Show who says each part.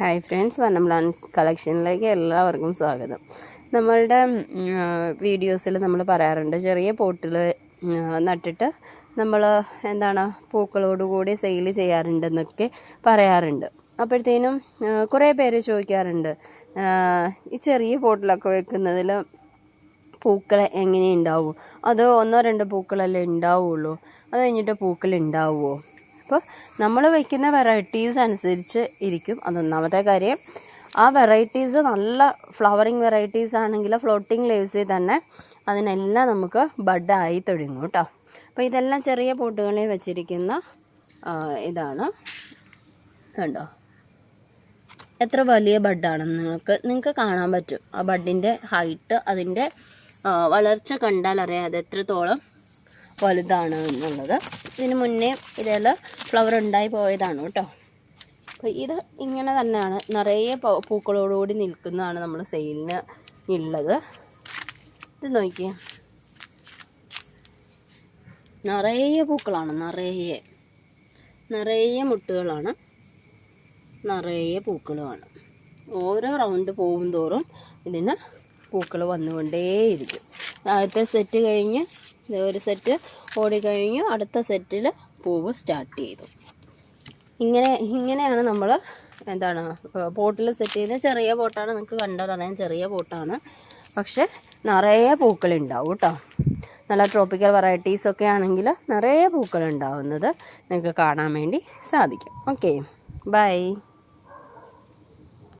Speaker 1: Hi friends വന്നംലാൻ കളക്ഷനിലേക്ക് എല്ലാവർക്കും സ്വാഗതം. നമ്മളുടെ വീഡിയോസിൽ നമ്മൾ പറയാറുണ്ട് ചെറിയ പോട്ടിൽ നട്ടിട്ട് നമ്മൾ എന്താണ് പൂക്കളോടുകൂടി സെയിൽ ചെയ്യാറുണ്ടെന്നൊക്കെ പറയാറുണ്ട്. അപ്പോഴത്തേനും കുറേ പേര് ചോദിക്കാറുണ്ട് ഈ ചെറിയ പോട്ടിലൊക്കെ വെക്കുന്നതിൽ പൂക്കൾ എങ്ങനെ ഉണ്ടാവും? അത് ഒന്നോ രണ്ടോ പൂക്കളല്ലേ ഉണ്ടാവുള്ളൂ? അത് കഴിഞ്ഞിട്ട് പൂക്കൾ ഉണ്ടാവുമോ അപ്പോൾ നമ്മൾ വയ്ക്കുന്ന വെറൈറ്റീസ് അനുസരിച്ച് ഇരിക്കും. അതൊന്നാമത്തെ കാര്യം. ആ വെറൈറ്റീസ് നല്ല ഫ്ലവറിങ് വെറൈറ്റീസ് ആണെങ്കിൽ ഫ്ലോട്ടിങ് ലീവ്സിൽ തന്നെ അതിനെല്ലാം നമുക്ക് ബഡായി തുടങ്ങും കേട്ടോ. അപ്പോൾ ഇതെല്ലാം ചെറിയ പോട്ടുകളിൽ വെച്ചിരിക്കുന്ന ഇതാണ്. കണ്ടോ? എത്ര വലിയ ബഡാണെന്ന് നിങ്ങൾക്ക് നിങ്ങൾക്ക് കാണാൻ പറ്റും. ആ ബഡിന്റെ ഹൈറ്റ് അതിന്റെ വളർച്ച കണ്ടാൽ അറിയാം അത് എത്രത്തോളം വലുതാണ് എന്നുള്ളത് ഇതിന് മുന്നേ ഇതിൽ ഫ്ലവർ ഉണ്ടായി പോയതാണ് കേട്ടോ. അപ്പോൾ ഇത് ഇങ്ങനെ തന്നെയാണ്. നിറയെ പൂക്കളോടുകൂടി നിൽക്കുന്നതാണ് നമ്മൾ സെയിലിന് ഉള്ളത് ഇത് നോക്കിയേ. നിറയെ പൂക്കളാണ് നിറയെ. നിറയെ മുട്ടുകളാണ്. നിറയെ പൂക്കളുമാണ്. ഓരോ റൗണ്ട് പോകും തോറും ഇതിന് പൂക്കൾ വന്നുകൊണ്ടേയിരിക്കും. ആദ്യത്തെ സെറ്റ് കഴിഞ്ഞ് ഒരു സെറ്റ് ഓടിക്കഴിഞ്ഞു. അടുത്ത സെറ്റിൽ പൂവ് സ്റ്റാർട്ട് ചെയ്തു. ഇങ്ങനെ ഇങ്ങനെയാണ് നമ്മൾ എന്താണ് പോട്ടിൽ സെറ്റ് ചെയ്ത ചെറിയ പോട്ടാണ് നിങ്ങൾക്ക് കണ്ടത്. അതായത് ചെറിയ പോട്ടാണ് പക്ഷെ നിറയെ പൂക്കളുണ്ടാവും കേട്ടോ. നല്ല ട്രോപ്പിക്കൽ വെറൈറ്റീസ് ഒക്കെ ആണെങ്കിൽ നിറയെ പൂക്കൾ ഉണ്ടാവുന്നത് നിങ്ങൾക്ക് കാണാൻ വേണ്ടി സാധിക്കും. Okay bye